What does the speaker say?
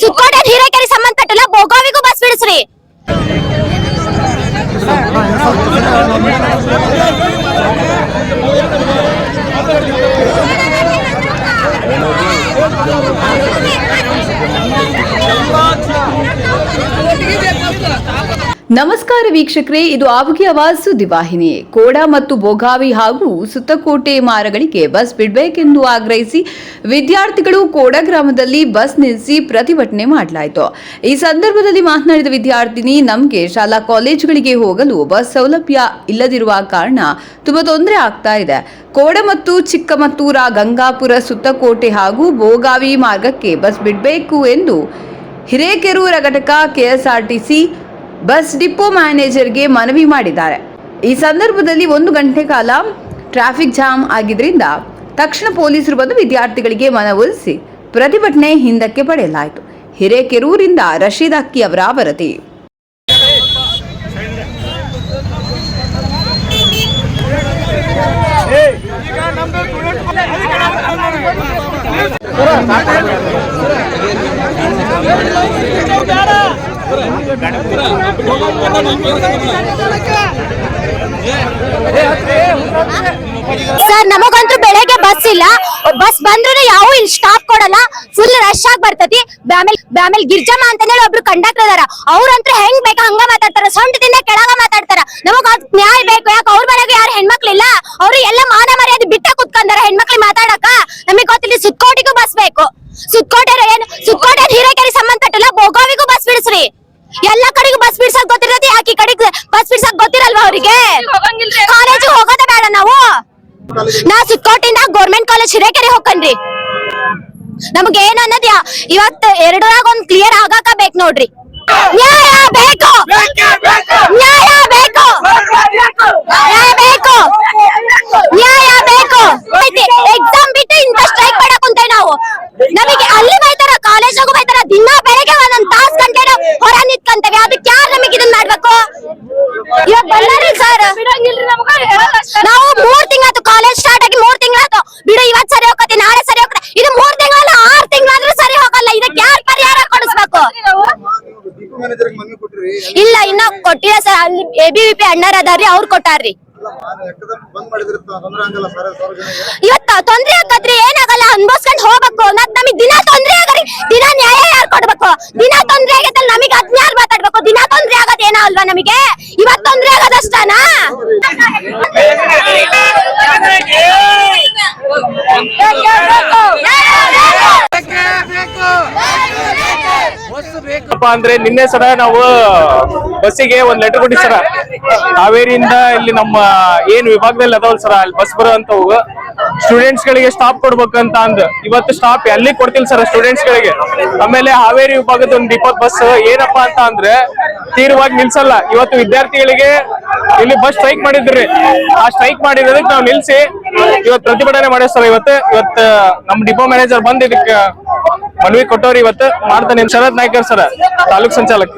ಸುತ್ತಕೋಟೆ Hirekere ಸಂಬಂಧಪಟ್ಟಿಲ್ಲ ಬೋಗಾವಿಗೂ bus ಬಿಡಿಸ್ರಿ ನಮಸ್ಕಾರ ವೀಕ್ಷಕರೇ, ಇದು ಆವುಗಿ ಆವಾಜ್ ಸುದ್ದಿವಾಹಿನಿ. ಕೋಡ ಮತ್ತು ಬೋಗಾವಿ ಹಾಗೂ ಸುತ್ತಕೋಟೆ ಮಾರಗಳಿಗೆ ಬಸ್ ಬಿಡಬೇಕೆಂದು ಆಗ್ರಹಿಸಿ ವಿದ್ಯಾರ್ಥಿಗಳು ಕೋಡ ಗ್ರಾಮದಲ್ಲಿ ಬಸ್ ನಿಲ್ಲಿಸಿ ಪ್ರತಿಭಟನೆ ಮಾಡಲಾಯಿತು. ಈ ಸಂದರ್ಭದಲ್ಲಿ ಮಾತನಾಡಿದ ವಿದ್ಯಾರ್ಥಿನಿ, ನಮಗೆ ಶಾಲಾ ಕಾಲೇಜುಗಳಿಗೆ ಹೋಗಲು ಬಸ್ ಸೌಲಭ್ಯ ಇಲ್ಲದಿರುವ ಕಾರಣ ತುಂಬಾ ತೊಂದರೆ ಆಗ್ತಾ ಇದೆ. ಕೋಡ ಮತ್ತು ಚಿಕ್ಕಮತ್ತೂರ, ಗಂಗಾಪುರ, ಸುತ್ತಕೋಟೆ ಹಾಗೂ ಬೋಗಾವಿ ಮಾರ್ಗಕ್ಕೆ ಬಸ್ ಬಿಡಬೇಕು ಎಂದು ಹಿರೇಕೆರೂರ ಘಟಕ ಕೆಎಸ್ಆರ್ಟಿಸಿ ಬಸ್ ಡಿಪೋ ಮ್ಯಾನೇಜರ್ಗೆ ಮನವಿ ಮಾಡಿದ್ದಾರೆ. ಈ ಸಂದರ್ಭದಲ್ಲಿ ಒಂದು ಗಂಟೆ ಕಾಲ ಟ್ರಾಫಿಕ್ ಜಾಮ್ ಆಗಿದ್ದರಿಂದ ತಕ್ಷಣ ಪೊಲೀಸರು ಬಂದು ವಿದ್ಯಾರ್ಥಿಗಳಿಗೆ ಮನವೊಲಿಸಿ ಪ್ರತಿಭಟನೆ ಹಿಂದಕ್ಕೆ ಪಡೆಯಲಾಯಿತು. ಹಿರೇಕೆರೂರಿಂದ ರಶೀದ್ ಅಕ್ಕಿ ಅವರ ವರದಿ. ಸರ್, ನಮಗಂತೂ ಬೆಳಗ್ಗೆ ಬಸ್ ಇಲ್ಲ. ಬಸ್ ಬಂದ್ರೂ ಯಾವ ಇಲ್ಲಿ ಸ್ಟಾಪ್ ಕೊಡಲ್ಲ. ಫುಲ್ ರಶ್ ಆಗಿ ಬರ್ತತಿ. ಆಮೇಲೆ ಗಿರ್ಜಮ್ಮ ಅಂತ ಹೇಳಿ ಒಬ್ರು ಕಂಡಕ್ಟರ್ ಅದಾರ. ಅವ್ರಂತ್ರ ಹೆಂಗ್ ಬೇಕಾ ಹಂಗ ಮಾತಾಡ್ತಾರ. ಸೊಂಟದಿಂದ ಕೆಳಗ ಮಾತಾಡ್ತಾರ. ನಮಗ ನ್ಯಾಯ ಬೇಕು. ಯಾಕ ಅವ್ರ ಮನೆಗೆ ಯಾರು ಹೆಣ್ಮಕ್ಳಿಲ್ಲ ಅವ್ರು ಎಲ್ಲ ಮಾನ ಮರ್ಯಾದೆ ಬಿಟ್ಟ ಕುತ್ಕೊಂಡಾರ ಹೆಣ್ಮಕ್ಳಿಗೆ ಮಾತಾಡಕ. ನಮಗ್ ಗೊತ್ತಿಲ್ಲ ಸುತ್ಕೋಟಿಗೂ ಬಸ್ ಬೇಕು. ಸುತ್ಕೋಟೆ ಏನ್ ಸುತ್ಕೋಟೆ ಹಿರೇಕೆರೆ ಸಂಬಂಧಪಟ್ಟಿಲ್ಲ ಬೋಗಾವಿಗೂ ಬಸ್ ಬಿಡಿಸ್ರಿ. ಎಲ್ಲ ಕಡೆಗೂ ಬಸ್ ಬಿಡ್ಸಕ್ ಗೊತ್ತಿರತ್ತೆ? ಯಾಕೆ ಈ ಕಡೆಗೆ ಬಸ್ ಬಿಡ್ಸಕ್ ಗೊತ್ತಿರಲ್ವಾ ಅವ್ರಿಗೆ? ಕಾಲೇಜಿಗೆ ಹೋಗೋದೇ ಬೇಡ ನಾವು. ನಾ ಸುತ್ತಕೋಟಿಂದ ಗೌರ್ಮೆಂಟ್ ಕಾಲೇಜ್ ಹಿರೇಕೆರೆ ಹೋಗ್ಕನ್ರಿ ನಮ್ಗೆ ಏನ್ ಅನ್ನೋದ್ಯಾ ಇವತ್ತು ಎರಡರಾಗ ಒಂದ್ ಕ್ಲಿಯರ್ ಆಗಾಕ ಬೇಕ್ ನೋಡ್ರಿ. ನ್ಯಾಯ ಬೇಕು ನ್ಯಾಯ ಬೇಕು ನ್ಯಾಯ ಬೇಕು ನ್ಯಾಯ ಬೇಕು ಎಕ್ಸಾಮ್ ಬಿಟ್ಟು ಇಂತ ಸ್ಟ್ರೈಕ್ ಮಾಡಕ್ ಕುಂತೇವ್ ನಾವು ನಮಗೆ ಅಲ್ಲಿ ಬೈತಾರ ಕಾಲೇಜಾಗೂ ಬೈತಾರ ದಿನ ಬೆಳಗ್ಗೆ ಒಂದೊಂದ್ ತಾಸ್ ಗಂಟೆ ಹೊರ ನಿಂತ್ಕಂತೇವೆ. ಅದಕ್ಕೆ ಯಾರು ನಮಗೆ ಇದನ್ನ ಮಾಡ್ಬೇಕು? ಇವಾಗ ಬಂದಾರಿ ಸರ್ ನಾವು ಮೂರ್ ತಿಂಗಳಾತು ಕಾಲೇಜ್ ಸ್ಟಾರ್ಟ್ ಆಗಿ ಮೂರ್ ತಿಂಗಳಾತು ಬಿಡು ಇವತ್ ಸರಿ ಹೋಗತ್ತೆ ನಾಳೆ ಸರಿ ಹೋಗತ್ತೆ ಇದು ಮೂರ್ ತಿಂಗಳಲ್ಲ ಆರ್ ತಿಂಗಳಾದ್ರೂ ಸರಿ ಹೋಗಲ್ಲ. ಇದಕ್ಕೆ ಯಾರು ಪರಿಹಾರ ಕೊಡಿಸ್ಬೇಕು? ಇಲ್ಲ ಇನ್ನ ಕೊಟ್ಟಿಲ್ಲ ಸರ್ ಅಲ್ಲಿ ಎ ಬಿ ವಿ ಪಿ ಅಣ್ಣರ್ ಅದಾರ್ರಿ ಅವ್ರು ಕೊಟ್ಟಾರ್ರಿ. ಇವತ್ತ ತೊಂದ್ರೆ ಆಗತ್ರಿ ಏನಾಗಲ್ಲ ಅನ್ಭವಿಸ್ಕೊಂಡ್ ಹೋಗ್ಬೇಕು ಮತ್ ನಮಗ್ ದಿನ ತೊಂದ್ರೆ ಆಗರಿ ದಿನ ನ್ಯಾಯ ಯಾರು ಕೊಡ್ಬೇಕು ದಿನ ತೊಂದ್ರೆ ಆಗೈತಲ್ಲ ನಮಗ್ ಅದ್ನ ಯಾರು ಮಾತಾಡ್ಬೇಕು ದಿನ ತೊಂದ್ರೆ ಆಗದ್ ಏನೋ ಅಲ್ವಾ ನಮಗೆ? ಇವತ್ತು ತೊಂದ್ರೆ ಏನಪ್ಪಾ ಅಂದ್ರೆ ನಿನ್ನೆ ಸರ ನಾವು ಬಸ್ಸಿಗೆ ಒಂದ್ ಲೆಟರ್ ಕೊಟ್ಟಿ ಸರ. ಹಾವೇರಿಯಿಂದ ಇಲ್ಲಿ ನಮ್ಮ ಏನ್ ವಿಭಾಗದಲ್ಲಿ ಅದಾವಲ್ ಸರ್ ಅಲ್ಲಿ ಬಸ್ ಬರುವಂತವು. ಸ್ಟೂಡೆಂಟ್ಸ್ ಗಳಿಗೆ ಸ್ಟಾಪ್ ಕೊಡ್ಬೇಕಂತ ಅಂದ್. ಇವತ್ತು ಸ್ಟಾಪ್ ಎಲ್ಲಿ ಕೊಡ್ತಿಲ್ಲ ಸರ್ ಸ್ಟೂಡೆಂಟ್ಸ್ ಗಳಿಗೆ? ಆಮೇಲೆ ಹಾವೇರಿ ವಿಭಾಗದ ಒಂದು ಡಿಪೋ ಬಸ್ ಏನಪ್ಪಾ ಅಂತ ಅಂದ್ರೆ ತೀವ್ರವಾಗಿ ನಿಲ್ಸಲ್ಲ. ಇವತ್ತು ವಿದ್ಯಾರ್ಥಿಗಳಿಗೆ ಇಲ್ಲಿ ಬಸ್ ಸ್ಟ್ರೈಕ್ ಮಾಡಿದ್ರಿ. ಆ ಸ್ಟ್ರೈಕ್ ಮಾಡಿರೋದಕ್ಕೆ ನಾವು ನಿಲ್ಸಿ ಇವತ್ತು ಪ್ರತಿಭಟನೆ ಮಾಡೋ ಸರ್ ಇವತ್ತು. ಇವತ್ತು ನಮ್ ಡಿಪೋ ಮ್ಯಾನೇಜರ್ ಬಂದ್ ಇದಕ್ಕೆ ಮನವಿ ಕೊಟ್ಟವ್ರಿ ಇವತ್ತು. ಮಾಡ್ತಾನೆ ಶರತ್ ನಾಯ್ಕರ್ ಸರ್ ತಾಲೂಕ್ ಸಂಚಾಲಕ್.